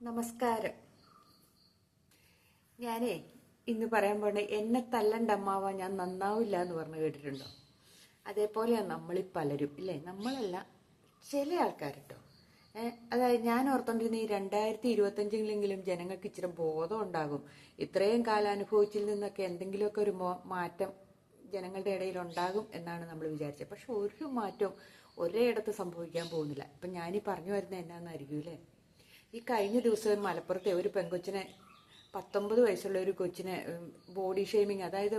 നമസ്കാരം. ഞാനേ ഇന്ന് പറയാൻ പോണേ എന്നെ തല്ലണ്ട അമ്മാവ ഞാൻ നന്നാവില്ല എന്ന് പറഞ്ഞു കേട്ടിട്ടുണ്ടോ? അതേപോലെയാണ് നമ്മളീ പലരും ഇല്ലേ? നമ്മളല്ല ചില ആൾക്കാർ കേട്ടോ അതായത് ഞാൻ ഓർത്തോണ്ടിരുന്ന ഈ രണ്ടായിരത്തി ഇരുപത്തഞ്ചിലെങ്കിലും ജനങ്ങൾക്ക് ഇച്ചിരി ബോധം ഉണ്ടാകും. ഇത്രയും കാലം അനുഭവിച്ചിൽ നിന്നൊക്കെ എന്തെങ്കിലുമൊക്കെ ഒരു മാറ്റം ജനങ്ങളുടെ ഇടയിൽ ഉണ്ടാകും എന്നാണ് നമ്മൾ വിചാരിച്ചത്. പക്ഷെ ഒരു മാറ്റവും ഒരേ ഇടത്ത് സംഭവിക്കാൻ പോകുന്നില്ല. ഇപ്പം ഞാനീ പറഞ്ഞു വരുന്നത് എന്നാന്നായിരിക്കും അല്ലേ ഈ കഴിഞ്ഞ ദിവസം മലപ്പുറത്തെ ഒരു പെൺകൊച്ചിനെ പത്തൊമ്പത് വയസ്സുള്ള ഒരു കൊച്ചിനെ ബോഡി ഷെയ്മിങ് അതായത്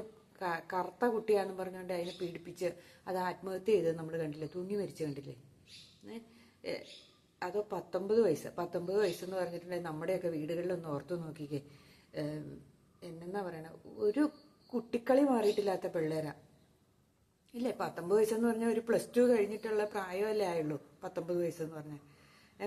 കറുത്ത കുട്ടിയാന്ന് പറഞ്ഞുകൊണ്ട് അതിനെ പീഡിപ്പിച്ച് അത് ആത്മഹത്യ ചെയ്തത് നമ്മൾ കണ്ടില്ലേ? തൂങ്ങി മരിച്ചു കണ്ടില്ലേ? അതോ പത്തൊമ്പത് വയസ്സ്? പത്തൊമ്പത് വയസ്സെന്ന് പറഞ്ഞിട്ടുണ്ടെങ്കിൽ നമ്മുടെയൊക്കെ വീടുകളിലൊന്ന് ഓർത്തു നോക്കിക്കേ. എന്നെന്താ പറയണ? ഒരു കുട്ടിക്കളി മാറിയിട്ടില്ലാത്ത പിള്ളേരാ. ഇല്ലേ? പത്തൊമ്പത് വയസ്സെന്ന് പറഞ്ഞാൽ ഒരു പ്ലസ് ടു കഴിഞ്ഞിട്ടുള്ള പ്രായമല്ലേ ആയുള്ളൂ പത്തൊമ്പത് വയസ്സെന്ന് പറഞ്ഞാൽ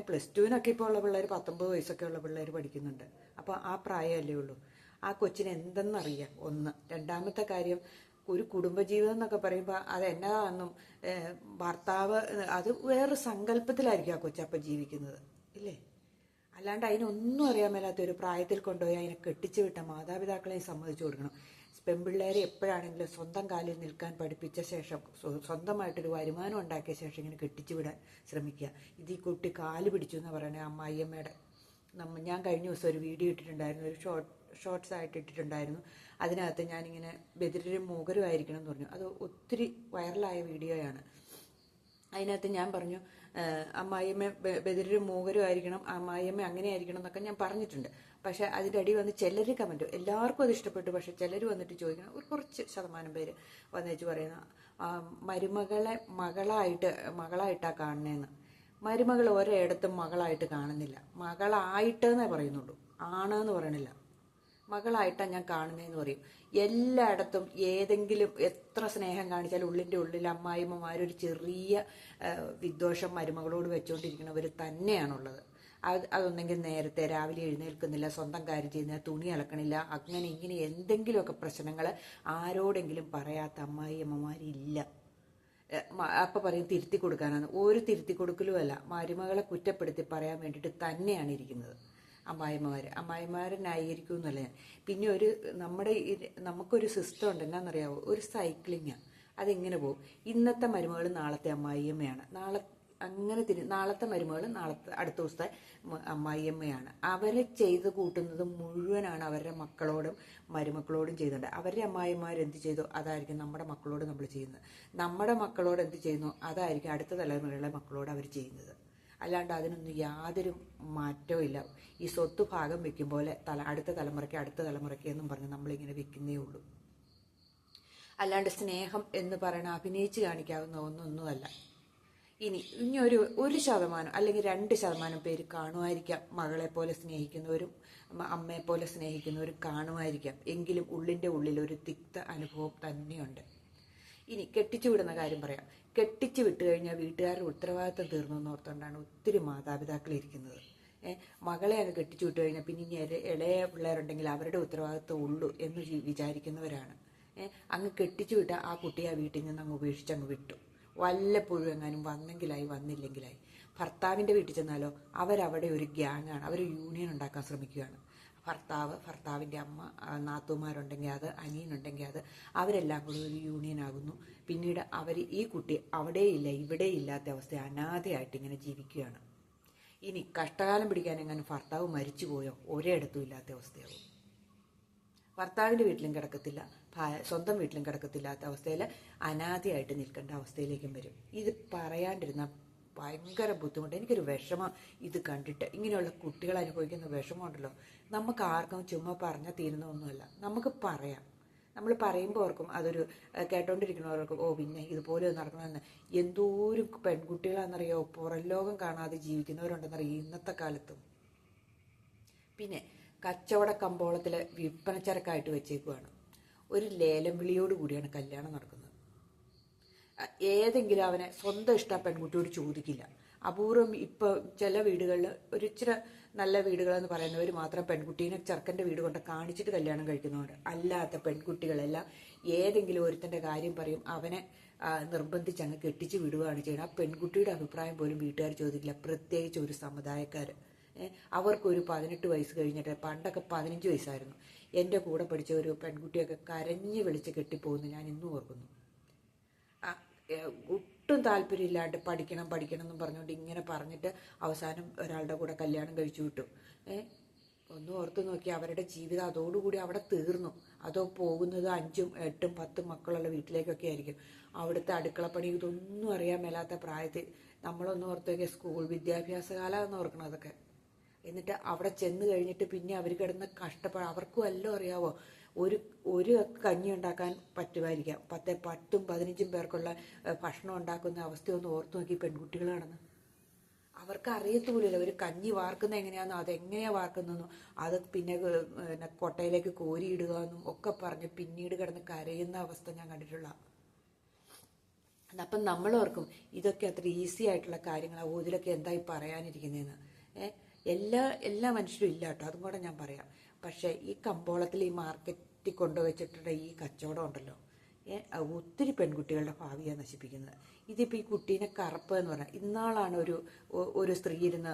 പ്ലസ് ടുവിനൊക്കെ ഇപ്പോൾ ഉള്ള പിള്ളേർ പത്തൊമ്പത് വയസ്സൊക്കെ ഉള്ള പിള്ളേർ പഠിക്കുന്നുണ്ട്. അപ്പോൾ ആ പ്രായമല്ലേ ഉള്ളൂ. ആ കൊച്ചിന് എന്തെന്നറിയാം ഒന്ന്. രണ്ടാമത്തെ കാര്യം ഒരു കുടുംബജീവിതം എന്നൊക്കെ പറയുമ്പോൾ അത് എന്നതാണെന്നും ഭർത്താവ് അത് വേറൊരു സങ്കല്പത്തിലായിരിക്കും ആ കൊച്ചപ്പം ജീവിക്കുന്നത്. ഇല്ലേ? അല്ലാണ്ട് അതിനൊന്നും അറിയാൻ മേലാത്ത ഒരു പ്രായത്തിൽ കൊണ്ടുപോയി അതിനെ കെട്ടിച്ചു വിട്ട മാതാപിതാക്കളെയും സമ്മതിച്ചു കൊടുക്കണം. പെൺപിള്ളേരെ എപ്പോഴാണെങ്കിലും സ്വന്തം കാലിൽ നിൽക്കാൻ പഠിപ്പിച്ച ശേഷം സ്വ- സ്വന്തമായിട്ടൊരു വരുമാനം ഉണ്ടാക്കിയ ശേഷം ഇങ്ങനെ കെട്ടിച്ചു വിടാൻ ശ്രമിക്കുക. ഇത് ഈ കുട്ടി കാൽ പിടിച്ചു എന്ന് പറയുന്നത് അമ്മായിയമ്മയുടെ നമ്മ ഞാൻ കഴിഞ്ഞ ദിവസം ഒരു വീഡിയോ ഇട്ടിട്ടുണ്ടായിരുന്നു ഒരു ഷോർട്ട് ഷോർട്സ് ആയിട്ട് ഇട്ടിട്ടുണ്ടായിരുന്നു. അതിനകത്ത് ഞാനിങ്ങനെ ബദിരരും മൂകരുമായിരിക്കണം എന്ന് പറഞ്ഞു. അത് ഒത്തിരി വൈറലായ വീഡിയോയാണ്. അതിനകത്ത് ഞാൻ പറഞ്ഞു അമ്മായിയമ്മ ബദിരരും മൂകരും ആയിരിക്കണം അമ്മായിയമ്മ അങ്ങനെ ആയിരിക്കണം എന്നൊക്കെ ഞാൻ പറഞ്ഞിട്ടുണ്ട്. പക്ഷെ അതിന്റെ അടി വന്ന് ചിലർ കമന്റ് എല്ലാവർക്കും അത് ഇഷ്ടപ്പെട്ടു. പക്ഷേ ചിലർ വന്നിട്ട് ചോദിക്കണം. ഒരു കുറച്ച് ശതമാനം പേര് വന്നേച്ച് പറയുന്ന മരുമകളെ മകളായിട്ട് മകളായിട്ടാണ് കാണുന്നതെന്ന് മരുമകൾ ഒരിടത്തും മകളായിട്ട് കാണുന്നില്ല. മകളായിട്ടെന്നേ പറയുന്നുള്ളൂ. ആണെന്ന് പറയണില്ല. മകളായിട്ടാണ് ഞാൻ കാണുന്നതെന്ന് പറയും. എല്ലായിടത്തും ഏതെങ്കിലും എത്ര സ്നേഹം കാണിച്ചാലും ഉള്ളിന്റെ ഉള്ളിൽ അമ്മായിമ്മമാരൊരു ചെറിയ വിദ്വേഷം മരുമകളോട് വെച്ചുകൊണ്ടിരിക്കുന്നവർ തന്നെയാണുള്ളത്. അത് അതൊന്നെങ്കിൽ നേരത്തെ രാവിലെ എഴുന്നേൽക്കുന്നില്ല സ്വന്തം കാര്യം ചെയ്യുന്നില്ല തുണി അലക്കണില്ല അങ്ങനെ ഇങ്ങനെ എന്തെങ്കിലുമൊക്കെ പ്രശ്നങ്ങൾ ആരോടെങ്കിലും പറയാത്ത അമ്മായി അമ്മമാരില്ല അപ്പം പറയും തിരുത്തി കൊടുക്കാനാണ് ഒരു തിരുത്തി കൊടുക്കലുമല്ല മരുമകളെ കുറ്റപ്പെടുത്തി പറയാൻ വേണ്ടിയിട്ട് തന്നെയാണ് ഇരിക്കുന്നത് അമ്മായിമ്മമാർ അമ്മായിമാരെ ന്യായീകരിക്കും എന്നല്ല ഞാൻ. പിന്നെ ഒരു നമ്മുടെ നമുക്കൊരു സിസ്റ്റം ഉണ്ട്. എന്നാണെന്നറിയാവോ ഒരു സൈക്ലിങ്ങാണ് അതെങ്ങനെ പോകും? ഇന്നത്തെ മരുമകൾ നാളത്തെ അമ്മായിയമ്മയാണ്. നാളെ അങ്ങനെ തിരി നാളത്തെ മരുമകൾ നാളത്തെ അടുത്ത ദിവസത്തെ അമ്മായിയമ്മയാണ്. അവരെ ചെയ്ത് കൂട്ടുന്നത് മുഴുവനാണ് അവരുടെ മക്കളോടും മരുമക്കളോടും ചെയ്യുന്നുണ്ട് അവരുടെ അമ്മായിമാർ എന്ത് ചെയ്തു? അതായിരിക്കും നമ്മുടെ മക്കളോട് നമ്മൾ ചെയ്യുന്നത്. നമ്മുടെ മക്കളോട് എന്ത് ചെയ്യുന്നു? അതായിരിക്കും അടുത്ത തലമുറയിലെ മക്കളോട് അവർ ചെയ്യുന്നത്. അല്ലാണ്ട് അതിനൊന്നും യാതൊരു മാറ്റവും ഇല്ല. ഈ സ്വത്ത് ഭാഗം വെക്കും പോലെ തല അടുത്ത തലമുറയ്ക്ക് അടുത്ത തലമുറയ്ക്ക് എന്നും പറഞ്ഞ് നമ്മളിങ്ങനെ വെക്കുന്നേ ഉള്ളൂ. അല്ലാണ്ട് സ്നേഹം എന്ന് പറയണ അഭിനയിച്ച് കാണിക്കാവുന്ന ഒന്നൊന്നുമല്ല. ഇനി ഇനി ഒരു ഒരു ശതമാനം അല്ലെങ്കിൽ രണ്ട് ശതമാനം പേര് കാണുമായിരിക്കാം. മകളെ പോലെ സ്നേഹിക്കുന്നവരും അമ്മ- അമ്മയെ പോലെ സ്നേഹിക്കുന്നവരും കാണുമായിരിക്കാം. എങ്കിലും ഉള്ളിന്റെ ഉള്ളിൽ ഒരു തിക്ത അനുഭവം തന്നെയുണ്ട്. ഇനി കെട്ടിച്ചു വിടുന്ന കാര്യം പറയാം. കെട്ടിച്ചു വിട്ട് കഴിഞ്ഞാൽ വീട്ടുകാരുടെ ഉത്തരവാദിത്തം തീർന്നു എന്ന് ഓർത്തുകൊണ്ടാണ് ഒത്തിരി മാതാപിതാക്കൾ ഇരിക്കുന്നത്. മകളെ അങ്ങ് കെട്ടിച്ചു വിട്ട് കഴിഞ്ഞാൽ പിന്നെ ഇനി ഇളയ പിള്ളേരുണ്ടെങ്കിൽ അവരുടെ ഉത്തരവാദിത്വം ഉള്ളൂ എന്ന് വിചാരിക്കുന്നവരാണ്. അങ്ങ് കെട്ടിച്ചു വിട്ട ആ കുട്ടിയെ ആ വീട്ടിൽ നിന്ന് അങ്ങ് ഉപേക്ഷിച്ച് അങ്ങ് വിട്ടു. വല്ലപ്പോഴും എങ്ങാനും വന്നെങ്കിലായി വന്നില്ലെങ്കിലായി. ഭർത്താവിന്റെ വീട്ടിൽ ചെന്നാലോ അവരവിടെ ഒരു ഗ്യാങ്ങാണ്. അവർ യൂണിയൻ ഉണ്ടാക്കാൻ ശ്രമിക്കുകയാണ്. ഭർത്താവ് ഭർത്താവിന്റെ അമ്മ നാത്തുമാരുണ്ടെങ്കിൽ അത് അനിയനുണ്ടെങ്കിൽ അത് അവരെല്ലാം കൂടി ഒരു യൂണിയൻ ആകുന്നു. പിന്നീട് അവർ ഈ കുട്ടി അവിടെയില്ല ഇവിടെ ഇല്ലാത്ത അവസ്ഥ അനാഥയായിട്ട് ഇങ്ങനെ ജീവിക്കുകയാണ്. ഇനി കഷ്ടകാലം പിടിക്കാൻ എങ്ങനെ ഭർത്താവ് മരിച്ചു പോയോ ഒരിടത്തും ഇല്ലാത്ത അവസ്ഥയാവും. ഭർത്താവിന്റെ വീട്ടിലും കിടക്കത്തില്ല. സ്വന്തം വീട്ടിലും കിടക്കത്തില്ലാത്ത അവസ്ഥയിൽ അനാഥയായിട്ട് നിൽക്കേണ്ട അവസ്ഥയിലേക്കും വരും. ഇത് പറയാണ്ടിരുന്ന ഭയങ്കര ബുദ്ധിമുട്ട്. എനിക്കൊരു വിഷമം ഇത് കണ്ടിട്ട്. ഇങ്ങനെയുള്ള കുട്ടികൾ അനുഭവിക്കുന്ന വിഷമമുണ്ടല്ലോ. നമുക്ക് ആർക്കും ചുമ്മാ പറഞ്ഞാൽ തീരുന്നൊന്നുമല്ല നമുക്ക് പറയാം. നമ്മൾ പറയുമ്പോൾ ഓർക്കും അതൊരു കേട്ടോണ്ടിരിക്കുന്നവർക്കും ഓ പിന്നെ ഇതുപോലെ നടക്കണമെന്ന്. എന്തോരും പെൺകുട്ടികളാണെന്നറിയോ? പുറം ലോകം കാണാതെ ജീവിക്കുന്നവരുണ്ടെന്നറിയോ ഇന്നത്തെ കാലത്തും. പിന്നെ കച്ചവട കമ്പോളത്തിൽ വിൽപ്പനച്ചരക്കായിട്ട് വെച്ചേക്കുവാണ്. ഒരു ലേലം വിളിയോട് കൂടിയാണ് കല്യാണം നടക്കുന്നത്. ഏതെങ്കിലും അവനെ സ്വന്തം ഇഷ്ട പെൺകുട്ടിയോട് ചോദിക്കില്ല. അപൂർവം ഇപ്പോൾ ചില വീടുകളിൽ ഒരു ഇച്ചിരി നല്ല വീടുകളെന്ന് പറയുന്നവർ മാത്രം പെൺകുട്ടീനെ ചെറുക്കന്റെ വീട് കൊണ്ട് കാണിച്ചിട്ട് കല്യാണം കഴിക്കുന്നവരുണ്ട്. അല്ലാത്ത പെൺകുട്ടികളെല്ലാം ഏതെങ്കിലും ഒരുത്തന്റെ കാര്യം പറയും അവനെ നിർബന്ധിച്ച് അങ്ങ് കെട്ടിച്ച് വിടുകയാണ് ചെയ്യുന്നത്. ആ പെൺകുട്ടിയുടെ അഭിപ്രായം പോലും വീട്ടുകാർ ചോദിക്കില്ല. പ്രത്യേകിച്ച് ഒരു സമുദായക്കാർ അവർക്കൊരു പതിനെട്ട് വയസ്സ് കഴിഞ്ഞിട്ട് പണ്ടൊക്കെ പതിനഞ്ച് വയസ്സായിരുന്നു. എന്റെ കൂടെ പഠിച്ച ഒരു പെൺകുട്ടിയൊക്കെ കരഞ്ഞ് വിളിച്ച് കെട്ടിപ്പോകുന്നു. ഞാൻ ഇന്നും ഓർക്കുന്നു. ഒട്ടും താല്പര്യമില്ലാണ്ട് പഠിക്കണം പഠിക്കണം എന്നും പറഞ്ഞുകൊണ്ട് ഇങ്ങനെ പറഞ്ഞിട്ട് അവസാനം ഒരാളുടെ കൂടെ കല്യാണം കഴിച്ചു വിട്ടു. ഒന്ന് ഓർത്ത് നോക്കി അവരുടെ ജീവിതം അതോടുകൂടി അവിടെ തീർന്നു. അതോ പോകുന്നത് അഞ്ചും എട്ടും പത്തും മക്കളുള്ള വീട്ടിലേക്കൊക്കെ ആയിരിക്കും. അവിടുത്തെ അടുക്കളപ്പണി ഇതൊന്നും അറിയാൻ മേലാത്ത പ്രായത്തിൽ നമ്മളൊന്നും ഓർത്ത് നോക്കിയ സ്കൂൾ വിദ്യാഭ്യാസ കാലം എന്ന് ഓർക്കണം അതൊക്കെ. എന്നിട്ട് അവിടെ ചെന്ന് കഴിഞ്ഞിട്ട് പിന്നെ അവർ കിടന്ന് കഷ്ടപ്പാട്. അവർക്കും എല്ലാം അറിയാവോ ഒരു ഒരു കഞ്ഞി ഉണ്ടാക്കാൻ പറ്റുമായിരിക്കാം. പത്ത് പത്തും പതിനഞ്ചും പേർക്കുള്ള ഭക്ഷണം ഉണ്ടാക്കുന്ന അവസ്ഥയൊന്ന് ഓർത്തു നോക്കി പെൺകുട്ടികൾ അവർക്ക് അറിയത്തുമില്ലല്ലോ ഒരു കഞ്ഞി വാർക്കുന്ന എങ്ങനെയാണെന്നോ അതെങ്ങനെയാണ് വാർക്കുന്നതെന്നോ. അത് പിന്നെ പിന്നെ കൊട്ടയിലേക്ക് കോരിയിടുക എന്നും ഒക്കെ പറഞ്ഞ് പിന്നീട് കിടന്ന് കരയുന്ന അവസ്ഥ ഞാൻ കണ്ടിട്ടുള്ള. അപ്പം നമ്മളോർക്കും ഇതൊക്കെ അത്ര ഈസി ആയിട്ടുള്ള കാര്യങ്ങളാണ് ഇതിലൊക്കെ എന്തായി പറയാനിരിക്കുന്നതെന്ന് ഏ എല്ലാ എല്ലാ മനുഷ്യരും ഇല്ല കേട്ടോ. അതും കൂടെ ഞാൻ പറയാം. പക്ഷേ ഈ കമ്പോളത്തിൽ ഈ മാർക്കറ്റിൽ കൊണ്ടുവച്ചിട്ടുള്ള ഈ കച്ചവടം ഉണ്ടല്ലോ ഒത്തിരി പെൺകുട്ടികളുടെ ഭാവിയെ നശിപ്പിക്കുന്നത്. ഇതിപ്പോൾ ഈ കുട്ടീനെ കറുപ്പ് എന്ന് പറഞ്ഞാൽ ഇന്നാളാണ് ഒരു ഒരു സ്ത്രീ ഇരുന്ന്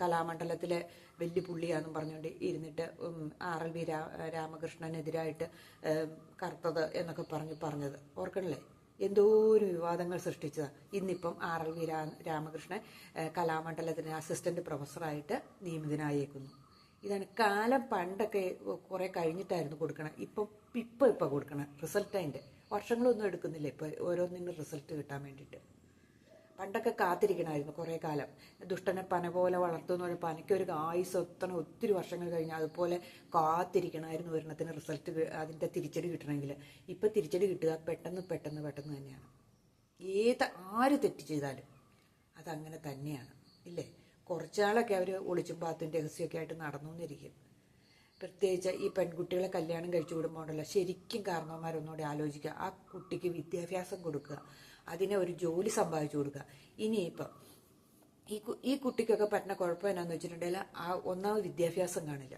കലാമണ്ഡലത്തിലെ വലിയ പുള്ളിയാണെന്നും പറഞ്ഞുകൊണ്ട് ഇരുന്നിട്ട് ആർ എൽ വി രാമകൃഷ്ണനെതിരായിട്ട് കറുത്തത് എന്നൊക്കെ പറഞ്ഞ് പറഞ്ഞത്. ഓർക്കണില്ലേ? എന്തോരം വിവാദങ്ങൾ സൃഷ്ടിച്ചത്. ഇന്നിപ്പം ആർ എൽ വി രാമകൃഷ്ണൻ കലാമണ്ഡലത്തിന് അസിസ്റ്റന്റ് പ്രൊഫസറായിട്ട് നിയമിതനായേക്കുന്നു. ഇതാണ് കാലം പണ്ടൊക്കെ കുറെ കഴിഞ്ഞിട്ടായിരുന്നു കൊടുക്കണം. ഇപ്പം ഇപ്പം ഇപ്പം കൊടുക്കണം. റിസൾട്ട് അതിന്റെ വർഷങ്ങളൊന്നും എടുക്കുന്നില്ല. ഇപ്പം ഓരോന്നിനും റിസൾട്ട് കിട്ടാൻ വേണ്ടിയിട്ട്. പണ്ടൊക്കെ കാത്തിരിക്കണമായിരുന്നു കുറേ കാലം. ദുഷ്ടനെ പന പോലെ വളർത്തുന്ന ഒരു പനയ്ക്ക് ഒരു ആയുസ് ഒത്തണം ഒത്തിരി വർഷങ്ങൾ കഴിഞ്ഞാൽ അതുപോലെ കാത്തിരിക്കണമായിരുന്നു ഒരെണ്ണത്തിന് റിസൾട്ട് അതിന്റെ തിരിച്ചടി കിട്ടണമെങ്കിൽ. ഇപ്പം തിരിച്ചടി കിട്ടുക പെട്ടെന്ന് പെട്ടെന്ന് പെട്ടെന്ന് തന്നെയാണ്. ഏത് ആര് തെറ്റ് ചെയ്താലും അതങ്ങനെ തന്നെയാണ്. ഇല്ലേ? കുറച്ചാളൊക്കെ അവർ ഒളിച്ചും പാത്തും രഹസ്യമൊക്കെ ആയിട്ട് നടന്നു എന്നിരിക്കും. പ്രത്യേകിച്ച് ഈ പെൺകുട്ടികളെ കല്യാണം കഴിച്ചു വിടുമ്പോൾ ശരിക്കും കാരണവന്മാരൊന്നുകൂടി ആലോചിക്കുക. ആ കുട്ടിക്ക് വിദ്യാഭ്യാസം കൊടുക്കുക. അതിനെ ഒരു ജോലി സമ്പാദിച്ചു കൊടുക്കുക ഇനിയിപ്പം ഈ ഈ കുട്ടിക്കൊക്കെ പറ്റുന്ന കുഴപ്പം എന്നാന്ന് വെച്ചിട്ടുണ്ടെങ്കിൽ ആ ഒന്നാമത് വിദ്യാഭ്യാസം കാണില്ല.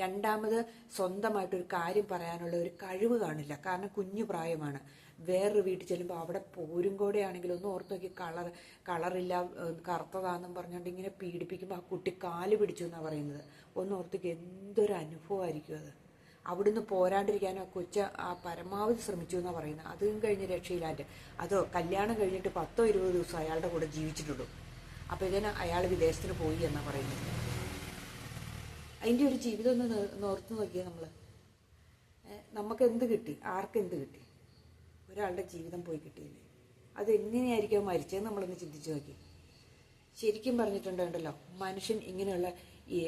രണ്ടാമത് സ്വന്തമായിട്ടൊരു കാര്യം പറയാനുള്ള ഒരു കഴിവ് കാണില്ല. കാരണം കുഞ്ഞു പ്രായമാണ്. വേറൊരു വീട്ടിൽ ചെല്ലുമ്പോൾ അവിടെ പോരും കൂടെ ആണെങ്കിൽ ഒന്ന് ഓർത്ത് നോക്കി കളർ കളറില്ല കറുത്തതാണെന്നും പറഞ്ഞുകൊണ്ട് ഇങ്ങനെ പീഡിപ്പിക്കുമ്പോൾ ആ കുട്ടി കാൽ പിടിച്ചു എന്നാണ് പറയുന്നത്. ഒന്ന് ഓർത്തേക്ക് എന്തൊരു അനുഭവമായിരിക്കും അത്. അവിടുന്ന് പോരാണ്ടിരിക്കാൻ ആ കൊച്ച ആ പരമാവധി ശ്രമിച്ചു എന്നാണ് പറയുന്നത്. അതും കഴിഞ്ഞ് രക്ഷയില്ലാണ്ട്. അതോ കല്യാണം കഴിഞ്ഞിട്ട് പത്തോ ഇരുപത് ദിവസം അയാളുടെ കൂടെ ജീവിച്ചിട്ടുള്ളൂ. അപ്പോൾ ഇതിന് അയാൾ വിദേശത്തിന് പോയി എന്നാണ് പറയുന്നത്. അതിന്റെ ഒരു ജീവിതം ഒന്ന് നോർത്ത് നോക്കിയാൽ നമ്മൾ നമുക്ക് എന്ത് കിട്ടി? ആർക്കെന്ത് കിട്ടി? ഒരാളുടെ ജീവിതം പോയി കിട്ടിയില്ലേ? അത് എങ്ങനെയായിരിക്കും മരിച്ചതെന്ന് നമ്മളൊന്ന് ചിന്തിച്ചു നോക്കി. ശരിക്കും പറഞ്ഞിട്ടുണ്ടല്ലോ മനുഷ്യൻ ഇങ്ങനെയുള്ള ഈ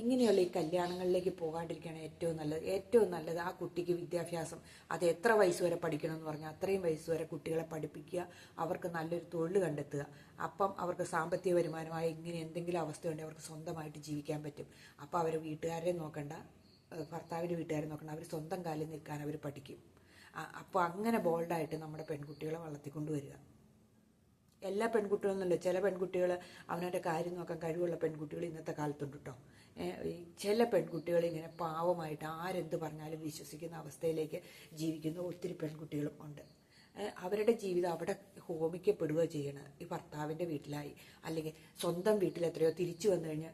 ഇങ്ങനെയുള്ള ഈ കല്യാണങ്ങളിലേക്ക് പോകാണ്ടിരിക്കുകയാണ് ഏറ്റവും നല്ലത്. ഏറ്റവും നല്ലത് ആ കുട്ടിക്ക് വിദ്യാഭ്യാസം. അത് എത്ര വയസ്സ് വരെ പഠിക്കണം എന്ന് പറഞ്ഞാൽ അത്രയും വയസ്സ് വരെ കുട്ടികളെ പഠിപ്പിക്കുക അവർക്ക് നല്ലൊരു തൊഴിൽ കണ്ടെത്തുക. അപ്പം അവർക്ക് സാമ്പത്തിക വരുമാനമായ ഇങ്ങനെ എന്തെങ്കിലും അവസ്ഥയുണ്ടെങ്കിൽ അവർക്ക് സ്വന്തമായിട്ട് ജീവിക്കാൻ പറ്റും. അപ്പോൾ അവർ വീട്ടുകാരെ നോക്കണ്ട ഭർത്താവിന്റെ വീട്ടുകാരെ നോക്കണ്ട. അവർ സ്വന്തം കാലിൽ നിൽക്കാൻ അവർ പഠിക്കും. അപ്പോൾ അങ്ങനെ ബോൾഡായിട്ട് നമ്മുടെ പെൺകുട്ടികളെ വളർത്തിക്കൊണ്ടുവരിക എല്ലാ പെൺകുട്ടികളൊന്നുമില്ല. ചില പെൺകുട്ടികൾ അവനവന്റെ കാര്യം നോക്കാൻ കഴിവുള്ള പെൺകുട്ടികൾ ഇന്നത്തെ കാലത്തുണ്ട് കേട്ടോ ചില പെൺകുട്ടികൾ ഇങ്ങനെ പാവമായിട്ട് ആരെന്ത് പറഞ്ഞാലും വിശ്വസിക്കുന്ന അവസ്ഥയിലേക്ക് ജീവിക്കുന്ന ഒത്തിരി പെൺകുട്ടികളും ഉണ്ട്. അവരുടെ ജീവിതം അവിടെ ഹോമിക്കപ്പെടുക ചെയ്യണം. ഈ ഭർത്താവിന്റെ വീട്ടിലായി അല്ലെങ്കിൽ സ്വന്തം വീട്ടിൽ എത്രയോ തിരിച്ചു വന്നു കഴിഞ്ഞ്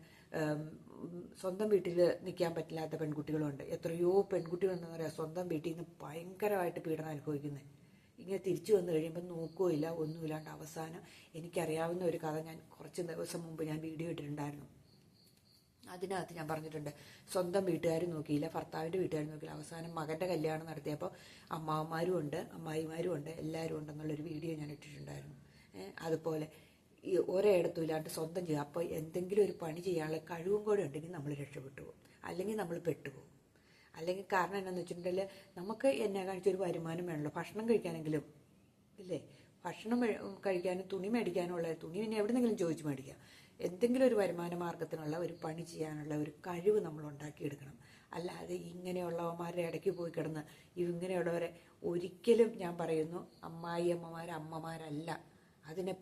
സ്വന്തം വീട്ടിൽ നിൽക്കാൻ പറ്റില്ലാത്ത പെൺകുട്ടികളുണ്ട്. എത്രയോ പെൺകുട്ടികളെന്ന് പറയാം സ്വന്തം വീട്ടിൽ നിന്ന് ഭയങ്കരമായിട്ട് പീഡനം അനുഭവിക്കുന്നത് ഇങ്ങനെ തിരിച്ചു വന്നു കഴിയുമ്പോൾ നോക്കുകയില്ല ഒന്നുമില്ലാണ്ട് അവസാനം എനിക്കറിയാവുന്ന ഒരു കഥ ഞാൻ കുറച്ച് ദിവസം മുമ്പ് ഞാൻ വീഡിയോ ഇട്ടിട്ടുണ്ടായിരുന്നു. അതിനകത്ത് ഞാൻ പറഞ്ഞിട്ടുണ്ട് സ്വന്തം വീട്ടുകാർ നോക്കിയില്ല ഭർത്താവിന്റെ വീട്ടുകാർ നോക്കിയില്ല. അവസാനം മകന്റെ കല്യാണം നടത്തിയപ്പോൾ അമ്മാവന്മാരും ഉണ്ട് അമ്മായിമാരും ഉണ്ട് എല്ലാവരും ഉണ്ടെന്നുള്ളൊരു വീഡിയോ ഞാൻ ഇട്ടിട്ടുണ്ടായിരുന്നു. അതുപോലെ ഈ ഒരിടത്തും ഇല്ലാണ്ട് സ്വന്തം ചെയ്യുക അപ്പോൾ എന്തെങ്കിലും ഒരു പണി ചെയ്യാനുള്ള കഴിവും കൂടെ ഉണ്ടെങ്കിൽ നമ്മൾ രക്ഷപ്പെട്ടു പോകും. അല്ലെങ്കിൽ നമ്മൾ പെട്ടുപോകും. അല്ലെങ്കിൽ കാരണം എന്താണെന്ന് വെച്ചിട്ടുണ്ടെങ്കിൽ നമുക്ക് എന്നെ കാണിച്ചൊരു വരുമാനം വേണമല്ലോ ഭക്ഷണം കഴിക്കാനെങ്കിലും ഇല്ലേ? ഭക്ഷണം കഴിക്കാനും തുണി മേടിക്കാനും ഉള്ള തുണി പിന്നെ എവിടെന്നെങ്കിലും ചോദിച്ച് മേടിക്കാം. എന്തെങ്കിലും ഒരു വരുമാന മാർഗത്തിനുള്ള ഒരു പണി ചെയ്യാനുള്ള ഒരു കഴിവ് നമ്മൾ ഉണ്ടാക്കിയെടുക്കണം. അല്ലാതെ ഇങ്ങനെയുള്ളവന്മാരുടെ ഇടയ്ക്ക് പോയി കിടന്ന് ഇങ്ങനെയുള്ളവരെ ഒരിക്കലും ഞാൻ പറയുന്നു അമ്മായി അമ്മമാർ അമ്മമാരല്ല. അതിനെ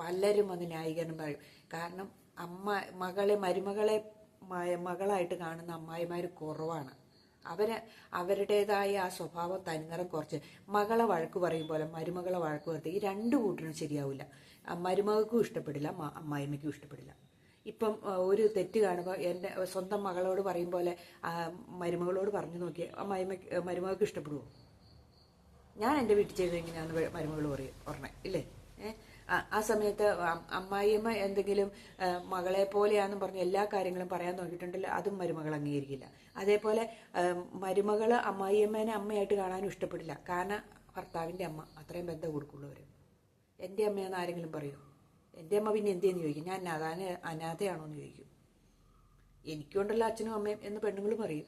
പലരും അത് ന്യായീകരണം പറയും. കാരണം അമ്മ മകളെ മരുമകളെ മകളായിട്ട് കാണുന്ന അമ്മായിമാർ കുറവാണ്. അവർ അവരുടേതായ ആ സ്വഭാവം തനിനിറം കുറച്ച്. മകളെ വഴക്ക് പറയും പോലെ മരുമകളെ വഴക്ക് പറയും ഈ രണ്ട് കൂട്ടിനും ശരിയാവില്ല. മരുമകൾക്കും ഇഷ്ടപ്പെടില്ല അമ്മായിമ്മയ്ക്കും ഇഷ്ടപ്പെടില്ല. ഇപ്പം ഒരു തെറ്റ് കാണുമ്പോൾ എന്റെ സ്വന്തം മകളോട് പറയും പോലെ മരുമകളോട് പറഞ്ഞു നോക്കിയ ആ മരുമ മരുമകൾക്ക് ഇഷ്ടപ്പെടുമോ ഞാൻ എന്റെ വീട്ടിൽ ചെയ്തെങ്കിൽ ഞാൻ മരുമകൾ പറയും പറഞ്ഞേ ഇല്ലേ? ഏ? ആ സമയത്ത് അമ്മായിയമ്മ എന്തെങ്കിലും മകളെ പോലെയാണെന്ന് പറഞ്ഞ് എല്ലാ കാര്യങ്ങളും പറയാൻ നോക്കിയിട്ടുണ്ടല്ലോ അതും മരുമകൾ അംഗീകരിക്കില്ല. അതേപോലെ മരുമകൾ അമ്മായിയമ്മേനെ അമ്മയായിട്ട് കാണാനും ഇഷ്ടപ്പെടില്ല. കാരണം ഭർത്താവിന്റെ അമ്മ. അത്രയും ബന്ധം കൊടുക്കുള്ളൂ അവർ എന്റെ അമ്മയെന്ന് ആരെങ്കിലും പറയൂ? എന്റെ അമ്മ പിന്നെ എന്തെന്ന് ചോദിക്കും? ഞാൻ അനാഥ അനാഥയാണോ എന്ന് ചോദിക്കും. എനിക്കുണ്ടല്ലോ അച്ഛനും അമ്മയും എന്ന് പെണ്ണുങ്ങൾ പറയും.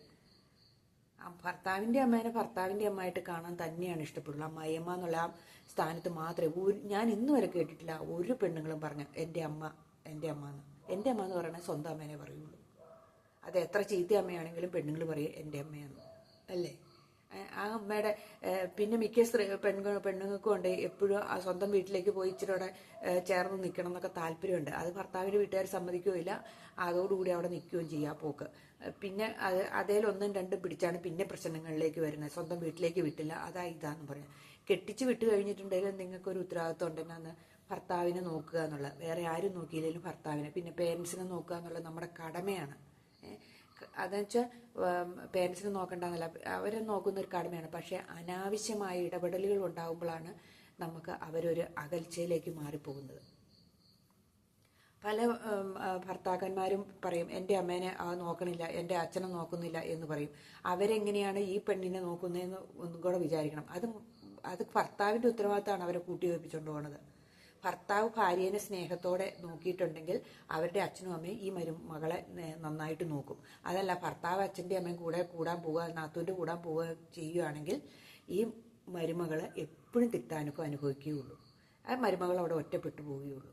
ഭർത്താവിന്റെ അമ്മേനെ ഭർത്താവിന്റെ അമ്മയായിട്ട് കാണാൻ തന്നെയാണ് ഇഷ്ടപ്പെടുള്ളത് അമ്മായിയമ്മ എന്നുള്ള ആ സ്ഥാനത്ത് മാത്രമേ ഒരു ഞാൻ ഇന്നു വരെ കേട്ടിട്ടില്ല ഒരു പെണ്ണുങ്ങളും പറഞ്ഞ എന്റെ അമ്മ എന്റെ അമ്മ എന്ന്. എന്റെ അമ്മ എന്ന് പറയണേ സ്വന്തം അമ്മേനെ പറയുള്ളൂ. അത് എത്ര ചീത്ത അമ്മയാണെങ്കിലും പെണ്ണുങ്ങൾ പറയും എന്റെ അമ്മയാണ് അല്ലേ? ആ അമ്മയുടെ പിന്നെ മിക്ക സ്ത്രീ പെണ്ണു പെണ്ണുങ്ങൾക്കും ഉണ്ട്. എപ്പോഴും ആ സ്വന്തം വീട്ടിലേക്ക് പോയി ഇച്ചിരി കൂടെ ചേർന്ന് നിൽക്കണം എന്നൊക്കെ താല്പര്യമുണ്ട്. അത് ഭർത്താവിന്റെ വീട്ടുകാർ സമ്മതിക്കുകയില്ല. അതോടുകൂടി അവിടെ നിൽക്കുകയും ചെയ്യുക പോക്ക്. പിന്നെ അത് അതേലൊന്നും രണ്ടും പിടിച്ചാണ് പിന്നെ പ്രശ്നങ്ങളിലേക്ക് വരുന്നത്. സ്വന്തം വീട്ടിലേക്ക് വിട്ടില്ല. അതാ ഇതാന്ന് പറയാം. കെട്ടിച്ച് വിട്ട് കഴിഞ്ഞിട്ടുണ്ടെങ്കിലും നിങ്ങൾക്കൊരു ഉത്തരവാദിത്വം ഉണ്ടെന്നു ഭർത്താവിനെ നോക്കുക എന്നുള്ളത്. വേറെ ആരും നോക്കിയില്ലെങ്കിലും ഭർത്താവിനെ. പിന്നെ പേരൻസിനെ നോക്കുക എന്നുള്ളത് നമ്മുടെ കടമയാണ്. ഏഹ് അതെന്ന് വെച്ചാൽ പേരൻസിനെ നോക്കണ്ടെന്നല്ല. അവരെ നോക്കുന്ന ഒരു കടമയാണ്. പക്ഷേ അനാവശ്യമായ ഇടപെടലുകൾ ഉണ്ടാകുമ്പോഴാണ് നമുക്ക് അവരൊരു അകൽച്ചയിലേക്ക് മാറിപ്പോകുന്നത്. പല ഭർത്താക്കന്മാരും പറയും എന്റെ അമ്മേനെ നോക്കണില്ല എന്റെ അച്ഛനെ നോക്കുന്നില്ല എന്ന് പറയും. അവരെങ്ങനെയാണ് ഈ പെണ്ണിനെ നോക്കുന്നതെന്ന് ഒന്നും കൂടെ വിചാരിക്കണം. അത് അത് ഭർത്താവിന്റെ ഉത്തരവാദിത്തമാണ് അവരെ കൂട്ടി വെപ്പിച്ചുകൊണ്ട് പോകുന്നത് ഭർത്താവ് ഭാര്യേനെ സ്നേഹത്തോടെ നോക്കിയിട്ടുണ്ടെങ്കിൽ അവരുടെ അച്ഛനും അമ്മയും ഈ മരുമകളെ നന്നായിട്ട് നോക്കും. അതല്ല ഭർത്താവ് അച്ഛന്റെ അമ്മയും കൂടെ കൂടാൻ പോവുക നാത്തൂന്റെ കൂടാൻ പോവുക ചെയ്യുകയാണെങ്കിൽ ഈ മരുമകൾ എപ്പോഴും തിക്താനുഭവം അനുഭവിക്കുകയുള്ളൂ. ആ മരുമകൾ അവിടെ ഒറ്റപ്പെട്ടു പോവുകയുള്ളൂ.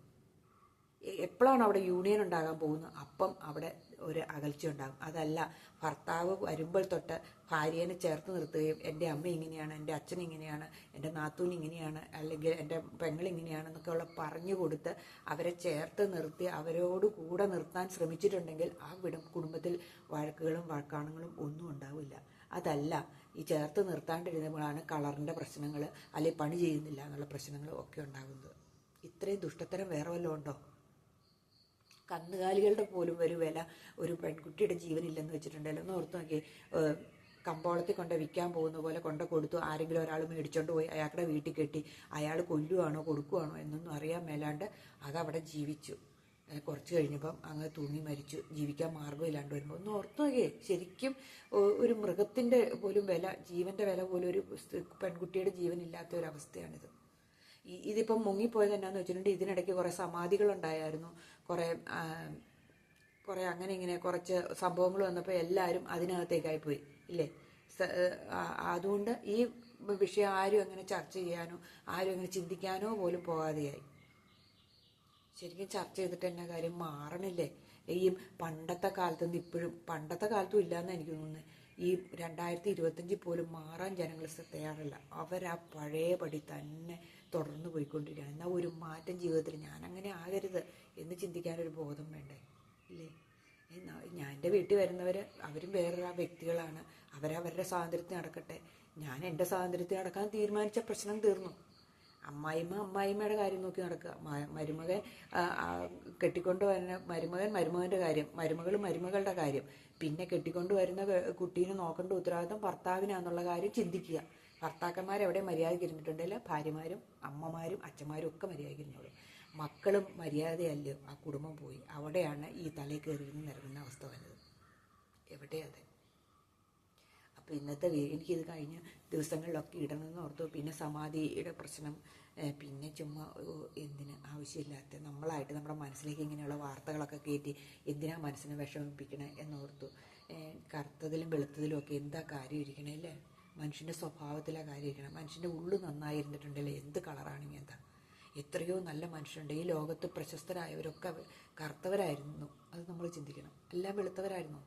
എപ്പോഴാണ് അവിടെ യൂണിയൻ ഉണ്ടാകാൻ പോകുന്നത്? അപ്പം അവിടെ ഒരു അകൽച്ച ഉണ്ടാകും. അതല്ല ഭർത്താവ് വരുമ്പോൾ തൊട്ട് ഭാര്യേനെ ചേർത്ത് നിർത്തുകയും എന്റെ അമ്മ ഇങ്ങനെയാണ് എന്റെ അച്ഛൻ ഇങ്ങനെയാണ് എന്റെ നാത്തൂൻ ഇങ്ങനെയാണ് അല്ലെങ്കിൽ എന്റെ പെങ്ങൾ ഇങ്ങനെയാണ് എന്നൊക്കെയുള്ള പറഞ്ഞു കൊടുത്ത് അവരെ ചേർത്ത് നിർത്തി അവരോട് കൂടെ നിർത്താൻ ശ്രമിച്ചിട്ടുണ്ടെങ്കിൽ ആ വിടം കുടുംബത്തിൽ വഴക്കുകളും വഴക്കാണങ്ങളും ഒന്നും ഉണ്ടാവില്ല. അതല്ല ഈ ചേർത്ത് നിർത്താണ്ടിരുന്നപ്പോഴാണ് കളറിന്റെ പ്രശ്നങ്ങൾ അല്ലെങ്കിൽ പണി ചെയ്യുന്നില്ല എന്നുള്ള പ്രശ്നങ്ങളും ഒക്കെ ഉണ്ടാകുന്നത്. ഇത്രയും ദുഷ്ടത്തരം വേറെ വല്ലതും ഉണ്ടോ? കന്നുകാലികളുടെ പോലും ഒരു വില ഒരു പെൺകുട്ടിയുടെ ജീവനില്ലെന്ന് വെച്ചിട്ടുണ്ടല്ലോ. ഒന്ന് ഓർത്ത് നോക്കി കമ്പോളത്തിൽ കൊണ്ട് വിൽക്കാൻ പോകുന്ന പോലെ കൊണ്ട് കൊടുത്തു ആരെങ്കിലും ഒരാൾ മേടിച്ചോണ്ട് പോയി അയാളുടെ വീട്ടിൽ കെട്ടി അയാൾ കൊല്ലുവാണോ കൊടുക്കുവാണോ എന്നൊന്നും അറിയാൻ മേലാണ്ട് അതവിടെ ജീവിച്ചു. കുറച്ച് കഴിഞ്ഞപ്പം അങ്ങ് തൂങ്ങി മരിച്ചു. ജീവിക്കാൻ മാർഗമില്ലാണ്ട് വരുമ്പോൾ ഒന്ന് ഓർത്ത് നോക്കിയേ. ശരിക്കും ഒരു മൃഗത്തിന്റെ പോലും വില ജീവന്റെ വില പോലും ഒരു പെൺകുട്ടിയുടെ ജീവനില്ലാത്ത ഒരു അവസ്ഥയാണിത്. ഇതിപ്പം മുങ്ങിപ്പോയത് എന്നാന്ന് വെച്ചിട്ടുണ്ടെങ്കിൽ ഇതിനിടയ്ക്ക് കുറേ സമാധികളുണ്ടായിരുന്നു. കുറേ കുറെ അങ്ങനെ ഇങ്ങനെ കുറച്ച് സംഭവങ്ങൾ വന്നപ്പോൾ എല്ലാവരും അതിനകത്തേക്കായി പോയി ഇല്ലേ? അതുകൊണ്ട് ഈ വിഷയം ആരും അങ്ങനെ ചർച്ച ചെയ്യാനോ ആരും അങ്ങനെ ചിന്തിക്കാനോ പോലും പോകാതെയായി ശരിക്കും ചർച്ച ചെയ്തിട്ട് എന്നാ കാര്യം മാറണില്ലേ? ഈ പണ്ടത്തെ കാലത്ത് നിന്ന് ഇപ്പോഴും പണ്ടത്തെ കാലത്തും ഇല്ലയെന്ന് എനിക്ക് തോന്നുന്നു. ഈ രണ്ടായിരത്തി ഇരുപത്തഞ്ചിൽ പോലും മാറാൻ ജനങ്ങൾ തയ്യാറല്ല അവരാ പഴയപടി തന്നെ തുടർന്ന് പോയിക്കൊണ്ടിരിക്കുകയാണ്. എന്നാൽ ഒരു മാറ്റം ജീവിതത്തിൽ. ഞാൻ അങ്ങനെ ആകരുത് എന്ന് ചിന്തിക്കാനൊരു ബോധം വേണ്ടേ? ഇല്ലേ? ഞാൻ എന്റെ വീട്ടിൽ വരുന്നവർ അവരും വേറൊരു വ്യക്തികളാണ്. അവരവരുടെ സ്വാതന്ത്ര്യത്തിൽ നടക്കട്ടെ. ഞാൻ എന്റെ സ്വാതന്ത്ര്യത്തിൽ നടക്കാൻ തീരുമാനിച്ച പ്രശ്നം തീർന്നു. അമ്മായിമ്മ അമ്മായിമ്മയുടെ കാര്യം നോക്കി നടക്കുക. മരുമകൻ കെട്ടിക്കൊണ്ട് വരുന്ന മരുമകൻ മരുമകന്റെ കാര്യം മരുമകൾ മരുമകളുടെ കാര്യം. പിന്നെ കെട്ടിക്കൊണ്ട് വരുന്ന കുട്ടീനെ നോക്കേണ്ട ഉത്തരവാദിത്വം ഭർത്താവിനാന്നുള്ള കാര്യം ചിന്തിക്കുക. ഭർത്താക്കന്മാർ എവിടെ മര്യാദയ്ക്ക് ഇരുന്നിട്ടുണ്ടെങ്കിൽ ഭാര്യമാരും അമ്മമാരും അച്ഛന്മാരും ഒക്കെ മര്യാദയ്ക്ക് ഇരുന്നോളൂ മക്കളും മര്യാദയല്ലോ ആ കുടുംബം പോയി. അവിടെയാണ് ഈ തലയിൽ കയറി ഇരുന്ന് നിറങ്ങുന്ന അവസ്ഥ വരുന്നത്. എവിടെയത് അപ്പോൾ ഇന്നത്തെ എനിക്ക് ഇത് കഴിഞ്ഞ ദിവസങ്ങളിലൊക്കെ ഇടണമെന്ന് ഓർത്തു. പിന്നെ സമാധിയുടെ പ്രശ്നം പിന്നെ ചുമ്മാ എന്തിന് ആവശ്യമില്ലാത്ത നമ്മളായിട്ട് നമ്മുടെ മനസ്സിലേക്ക് ഇങ്ങനെയുള്ള വാർത്തകളൊക്കെ കയറ്റി എന്തിനാ മനസ്സിനെ വിഷമിപ്പിക്കണേ എന്നോർത്തു കറുത്തതിലും വെളുത്തതിലും ഒക്കെ എന്താ കാര്യം ഇരിക്കണേ അല്ലേ? മനുഷ്യന്റെ സ്വഭാവത്തിലെ കാര്യം ഇരിക്കണം മനുഷ്യന്റെ ഉള്ളു നന്നായിരുന്നിട്ടുണ്ടല്ലേ? എന്ത് കളറാണെങ്കിൽ എന്താ? എത്രയോ നല്ല മനുഷ്യരുണ്ട്. ഈ ലോകത്ത് പ്രശസ്തരായവരൊക്കെ കറുത്തവരായിരുന്നു. അത് നമ്മൾ ചിന്തിക്കണം. എല്ലാം വെളുത്തവരായിരുന്നു?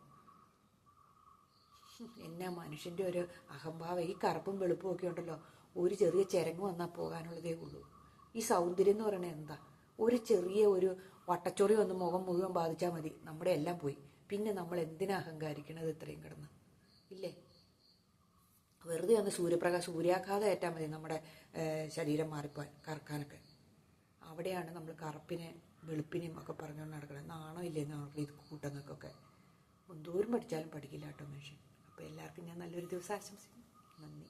എന്നാ മനുഷ്യന്റെ ഒരു അഹംഭാവം. ഈ കറുപ്പും വെളുപ്പും ഒക്കെ ഉണ്ടല്ലോ. ഒരു ചെറിയ ചിരങ്ങ് വന്നാൽ പോകാനുള്ളതേ ഉള്ളൂ. ഈ സൗന്ദര്യം എന്ന് പറയുന്നത് എന്താ? ഒരു ചെറിയ ഒരു വട്ടച്ചൊറി വന്ന് മുഖം മുഴുവൻ ബാധിച്ചാൽ മതി. നമ്മുടെ എല്ലാം പോയി. പിന്നെ നമ്മൾ എന്തിനാ അഹങ്കാരിക്കണത് ഇത്രയും കിടന്ന്? ഇല്ലേ? വെറുതെ ഒന്ന് സൂര്യപ്രകാശം സൂര്യാഘാതം ഏറ്റാൽ മതി നമ്മുടെ ശരീരം മാറിപ്പോൻ കറക്കാനൊക്കെ. അവിടെയാണ് നമ്മൾ കറുപ്പിനെ വെളുപ്പിനെയും ഒക്കെ പറഞ്ഞുകൊണ്ട് നടക്കുന്നത് നാണോ ഇല്ലേ നമുക്ക് ഇത് കൂട്ടങ്ങൾക്കൊക്കെ എന്തോരം പഠിച്ചാലും പഠിക്കില്ല കേട്ടോ മനുഷ്യൻ. അപ്പോൾ എല്ലാവർക്കും ഞാൻ നല്ലൊരു ദിവസം ആശംസിക്കുന്നു. നന്ദി.